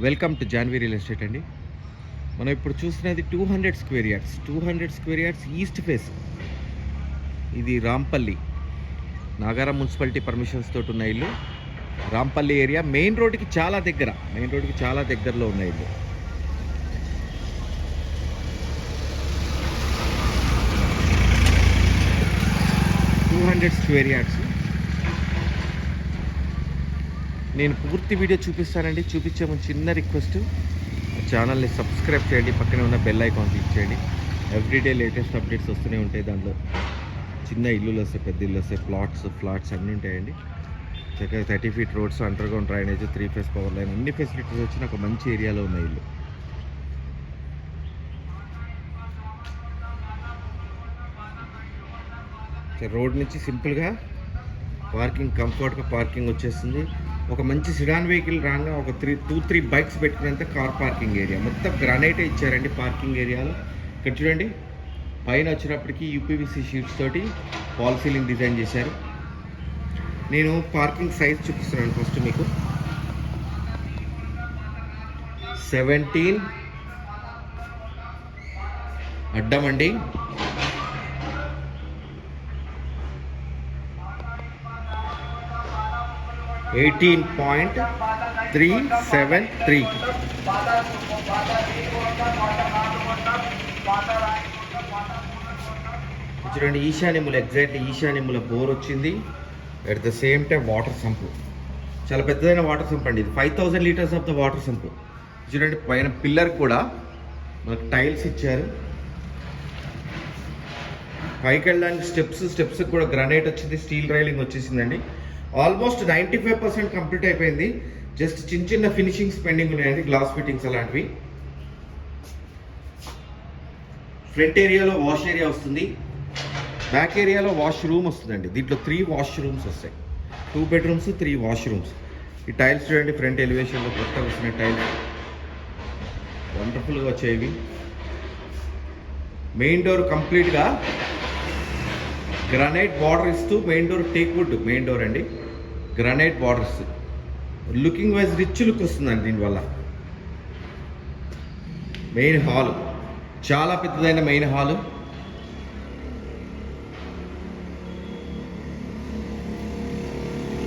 Welcome to Janvi real estate అండి. మనం ఇప్పుడు చూస్తున్నది two hundred square yards two hundred square yards east face ఇది రాంపల్లి. నాగారం మున్సిపాలిటీ పర్మిషన్స్ తోటి ఉన్న ఇల్లు. రాంపల్లి ఏరియా మెయిన్ రోడ్కి చాలా దగ్గర. మెయిన్ రోడ్కి చాలా దగ్గరలో ఉన్న ఇల్లు. టూ హండ్రెడ్ స్క్వేర్ యార్డ్స్ నేను పూర్తి వీడియో చూపిస్తానండి. చూపించే ముందు చిన్న రిక్వెస్ట్. ఛానల్ని సబ్స్క్రైబ్ చేయండి. పక్కనే ఉన్న బెల్ ఐకాన్ క్లిక్ చేయండి. ఎవ్రీడే లేటెస్ట్ అప్డేట్స్ వస్తూనే ఉంటాయి దాంట్లో. చిన్న ఇల్లులు వస్తాయి పెద్ద ఇల్లు వస్తాయి ప్లాట్స్ ఫ్లాట్స్ అన్నీ ఉంటాయండి. చక్కగా thirty feet roads underground drainage three phase power line అన్ని ఫెసిలిటీస్ వచ్చిన ఒక మంచి ఏరియాలో ఉన్న ఇల్లు. రోడ్ నుంచి సింపుల్గా పార్కింగ్ కంఫర్ట్గా పార్కింగ్ వచ్చేస్తుంది. ఒక మంచి సిడాన్ వెహికల్ రాగా ఒక త్రీ టూ త్రీ బైక్స్ పెట్టుకునేంత కార్ పార్కింగ్ ఏరియా మొత్తం గ్రానైటే ఇచ్చారండి పార్కింగ్ ఏరియాలో ఇక్కడ చూడండి పైన వచ్చినప్పటికీ యూపీవీసీ షీట్స్ తోటి వాల్ సీలింగ్ డిజైన్ చేశారు. నేను పార్కింగ్ సైజ్ చూపిస్తున్నాను ఫస్ట్ మీకు. సెవెంటీన్ అడ్డం eighteen point three seven three. చూడండి ఈశాన్యములు ఎగ్జాక్ట్లీ ఈశాన్యముల బోర్ వచ్చింది. At the same time water sump చాలా పెద్దదైన వాటర్ సంప్ అండి ఇది. Five thousand litres of the water sump చూడండి పైన పిల్లర్ కూడా మనకు టైల్స్ ఇచ్చారు. పైకి వెళ్ళడానికి స్టెప్స్ స్టెప్స్ కూడా గ్రనైట్ వచ్చింది స్టీల్ రైలింగ్ వచ్చేసిందండి. Almost ninety five percent complete అయిపోయింది. జస్ట్ చిన్న చిన్న ఫినిషింగ్స్ పెండింగ్ ఉన్నాయండి గ్లాస్ ఫిట్టింగ్స్ అలాంటివి. ఫ్రంట్ ఏరియాలో వాష్ ఏరియా వస్తుంది. బ్యాక్ ఏరియాలో వాష్ రూమ్ వస్తుందండి. దీంట్లో త్రీ వాష్ రూమ్స్ వస్తాయి. Two bedrooms three washrooms. ఈ టైల్స్ చూడండి ఫ్రంట్ ఎలివేషన్లో కొత్త వచ్చిన టైల్స్. వండర్ఫుల్గా వచ్చేవి మెయిన్ డోర్ కంప్లీట్గా గ్రనైట్ బార్డర్ ఇస్తూ main door teak wood main door అండి. Granite borders. Looking wise rich look వస్తుందండి దీనివల్ల. Main hall. చాలా పెద్దదైన మెయిన్ హాల్.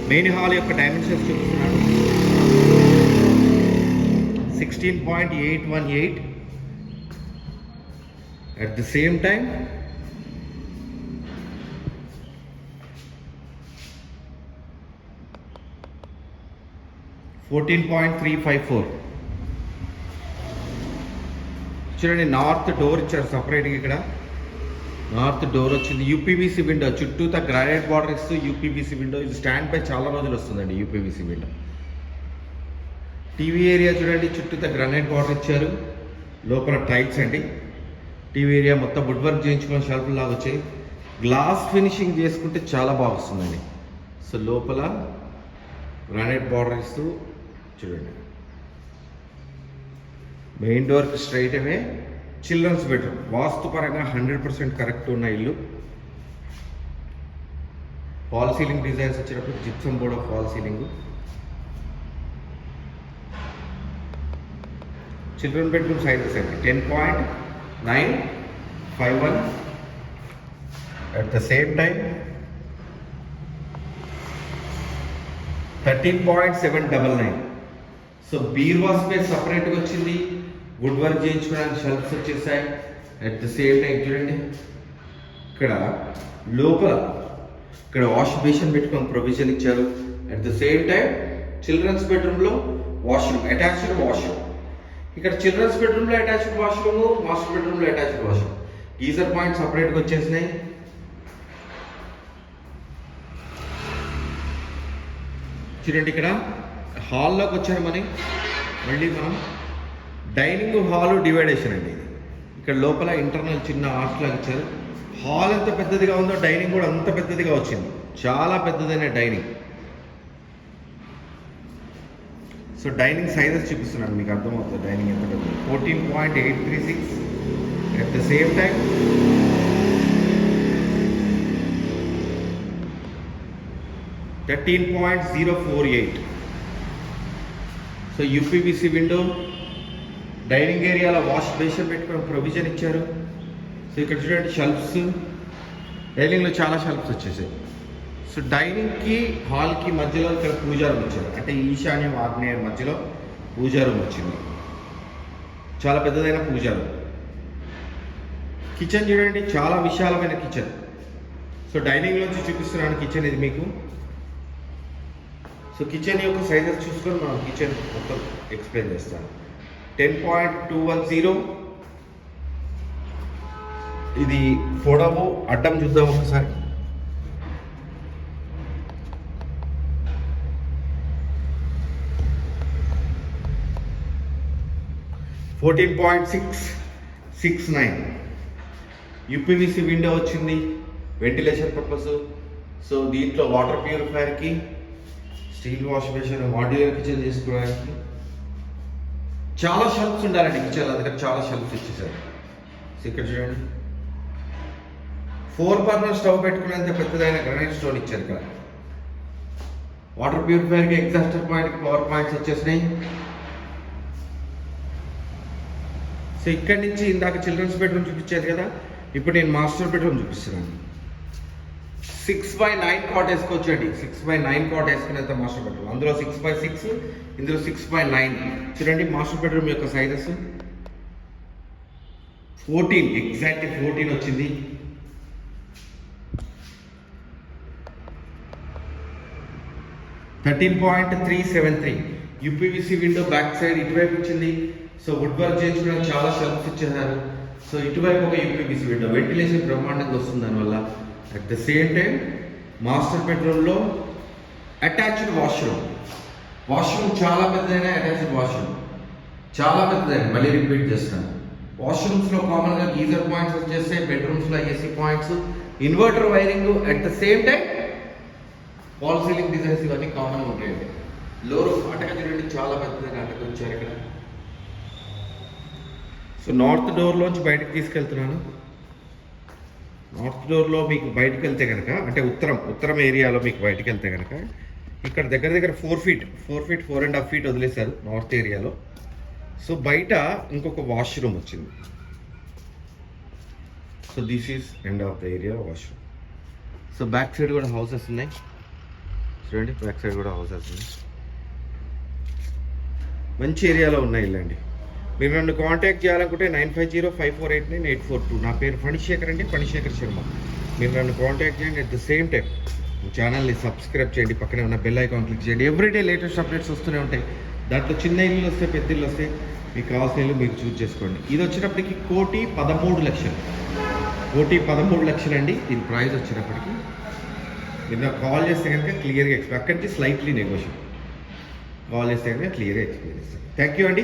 మెయిన్ హాల్ యొక్క డైమెన్షన్స్ చూపిస్తున్నాను. Sixteen point eight one eight. At the same time fourteen point three five four. చూడండి north door ఇచ్చారు సపరేట్గా ఇక్కడ. నార్త్ డోర్ వచ్చింది. యూపీబీసీ విండో చుట్టూతా గ్రానైట్ బార్డర్ ఇస్తూ యూపీబీసీ విండో ఇది స్టాండ్ పై చాలా రోజులు వస్తుందండి యూపీబీసీ విండో టీవీ ఏరియా చూడండి చుట్టూతా గ్రానైట్ బార్డర్ ఇచ్చారు. లోపల టైల్స్ అండి. టీవీ ఏరియా మొత్తం వుడ్ వర్క్ చేయించుకున్న షెల్ఫ్ లాగా వచ్చాయి. గ్లాస్ ఫినిషింగ్ చేసుకుంటే చాలా బాగా వస్తుందండి. సో లోపల గ్రానైట్ బార్డర్ ఇస్తూ చూడండి. మెయిన్ డోర్కి స్ట్రైట్ అవే చిల్డ్రన్స్ బెడ్రూమ్ వాస్తుపరంగా హండ్రెడ్ పర్సెంట్ కరెక్ట్ ఉన్న ఇల్లు. ఫాల్ సీలింగ్ డిజైన్స్ వచ్చినప్పుడు gypsum board of false ceiling children bedroom size అండి ten point nine five one at the same time thirteen point seven double nine so బీర్వా space సపరేట్గా వచ్చింది. Wood work చేయించుకోవడానికి shelves వచ్చేసాయి. At the same time చూడండి. ఇక్కడ లోపల ఇక్కడ wash basin పెట్టుకొని ప్రొవిజన్ ఇచ్చారు. At the same time children's బెడ్రూమ్లో వాష్రూమ్ అటాచ్డ్ వాష్రూమ్ ఇక్కడ చిల్డ్రన్స్ బెడ్రూమ్లో అటాచ్డ్ వాష్రూమ్ మాస్టర్ బెడ్రూమ్లో అటాచ్డ్ వాష్రూమ్ గీజర్ పాయింట్ సపరేట్గా వచ్చేసినాయి. చూడండి ఇక్కడ. హాల్లోకి వచ్చారు మరి. మళ్ళీ మనం డైనింగ్ హాల్ డివైడేషన్ అండి ఇక్కడ లోపల ఇంటర్నల్ చిన్న ఆర్ట్ ఇచ్చారు. హాల్ ఎంత పెద్దదిగా ఉందో డైనింగ్ కూడా అంత పెద్దదిగా వచ్చింది. చాలా పెద్దదైన డైనింగ్. సో డైనింగ్ సైజెస్ చూపిస్తున్నాను మీకు అర్థమవుతుంది డైనింగ్ ఎంత పెద్దది. Fourteen point eight three six at the same time thirteen point zero four eight so UPVC window dining ఏరియాలో వాష్ బేషన్ పెట్టుకుని ప్రొవిజన్ ఇచ్చారు. సో ఇక్కడ చూడండి షెల్ఫ్స్. డైనింగ్లో చాలా షెల్ఫ్స్ వచ్చేసాయి. సో డైనింగ్కి హాల్కి మధ్యలో ఇక్కడ పూజా రూమ్ వచ్చారు అంటే ఈశాన్యం ఆగ్నేయ మధ్యలో పూజా రూమ్ వచ్చింది. చాలా పెద్దదైన పూజా రూమ్. కిచెన్ చూడండి చాలా విశాలమైన కిచెన్. సో డైనింగ్ నుంచి చూపిస్తున్నాను కిచెన్ ఇది మీకు. సో కిచెన్ యొక్క సైజెస్ చూసుకొని మనం కిచెన్ మొత్తం ఎక్స్ప్లెయిన్ చేస్తాను. Ten point two one zero ఇది పొడవు అడ్డం చూద్దాం ఒకసారి. Fourteen point six six nine UPVC window వచ్చింది. వెంటిలేషన్ పర్పస్ సో దీంట్లో water ప్యూరిఫైయర్కి steel wash basin modular kitchen చేసుకోవడానికి చాలా షెల్ఫ్స్ ఉండాలండి కిచెన్ అందుకని చాలా షెల్ఫ్స్ ఇచ్చేసారు. ఇక్కడ చూడండి ఫోర్ బర్నర్ స్టవ్ పెట్టుకునేంత పెద్దదైన గ్రనైట్ స్టోన్ ఇచ్చారు ఇక్కడ. వాటర్ ప్యూరిఫైయర్కి ఎగ్జాస్టర్ పాయింట్కి పవర్ పాయింట్స్ వచ్చేసినాయి. సో ఇక్కడి నుంచి ఇందాక చిల్డ్రన్స్ బెడ్రూమ్ చూపించారు కదా ఇప్పుడు నేను మాస్టర్ బెడ్రూమ్ చూపిస్తున్నాను. సిక్స్ బై నైన్ కాట్ వేసుకోవచ్చండి. సిక్స్ బై నైన్ కాట్ వేసుకునేంత మాస్టర్ బెడ్రూమ్ అందులో సిక్స్ బై సిక్స్ ఇందులో సిక్స్ బై నైన్ చూడండి మాస్టర్ బెడ్రూమ్ యొక్క సైజెస్ ఫోర్టీన్ ఎగ్జాక్ట్ ఫోర్టీన్ వచ్చింది. Thirteen point three seven three UPVC window back side ఇటువైపు వచ్చింది so would work చేయించుకోవడానికి చాలా షెల్ఫ్స్ ఇచ్చేసారు సో ఇటువైపు ఒక యూపీవీసీ విండో వెంటిలేషన్ బ్రహ్మాండంగా వస్తుంది దానివల్ల. At the same time master బెడ్రూమ్లో అటాచ్డ్ వాష్రూమ్ వాష్రూమ్ చాలా పెద్దదైన అటాచ్డ్ వాష్రూమ్ చాలా పెద్దదైన మళ్ళీ రిపీట్ చేస్తాను. వాష్రూమ్స్లో కామన్గా గీజర్ పాయింట్స్ వచ్చేస్తాయి బెడ్రూమ్స్లో AC points inverter wiring at the same time wall ceiling designs ఇవన్నీ కామన్గా ఉంటాయండి లోరు అటక చూడండి చాలా పెద్దదైన అటక వచ్చారు ఇక్కడ. సో నార్త్ డోర్లోంచి బయటకు తీసుకెళ్తున్నాను. నార్త్ డోర్లో మీకు బయటకు వెళ్తే కనుక అంటే ఉత్తరం ఉత్తరం ఏరియాలో మీకు బయటకు వెళ్తే కనుక ఇక్కడ దగ్గర దగ్గర four feet four feet four and half feet వదిలేశారు నార్త్ ఏరియాలో. సో బయట ఇంకొక వాష్రూమ్ వచ్చింది. So this is end of the area washroom. So back side కూడా హౌసెస్ ఉన్నాయి. చూడండి బ్యాక్ సైడ్ కూడా హౌసెస్ ఉన్నాయి. మంచి ఏరియాలో ఉన్నాయి ఇల్లండి. మీరు నన్ను కాంటాక్ట్ చేయాలనుకుంటే nine five zero five four eight nine eight four two. నా పేరు ఫణిశేఖర్ అండి ఫణిశేఖర్ శర్మ. మీరు నన్ను కాంటాక్ట్ చేయండి అట్ ద సేమ్ టైం ఛానల్ని సబ్స్క్రైబ్ చేయండి పక్కనే ఉన్న బెల్ ఐకాన్ క్లిక్ చేయండి. ఎవ్రీడే లేటెస్ట్ అప్డేట్స్ వస్తూనే ఉంటాయి. దాంట్లో చిన్న ఇల్లు వస్తే పెద్ద ఇల్లు వస్తే మీకు కావాల్సిన ఇల్లు మీరు చూస్ చేసుకోండి. ఇది వచ్చినప్పటికి కోటి పదమూడు లక్షలు. కోటి పదమూడు లక్షలు అండి. దీని ప్రైస్ వచ్చినప్పటికి మీరు నాకు కాల్ చేస్తే కనుక క్లియర్గా ఎక్స్ప్లెయిన్ అక్కడి నుంచి స్లైట్లీ నెగోషియబుల్ కాల్ చేస్తే కనుక క్లియర్గా ఎక్స్ప్లెయిన్ చేస్తాను థ్యాంక్ యూ అండి.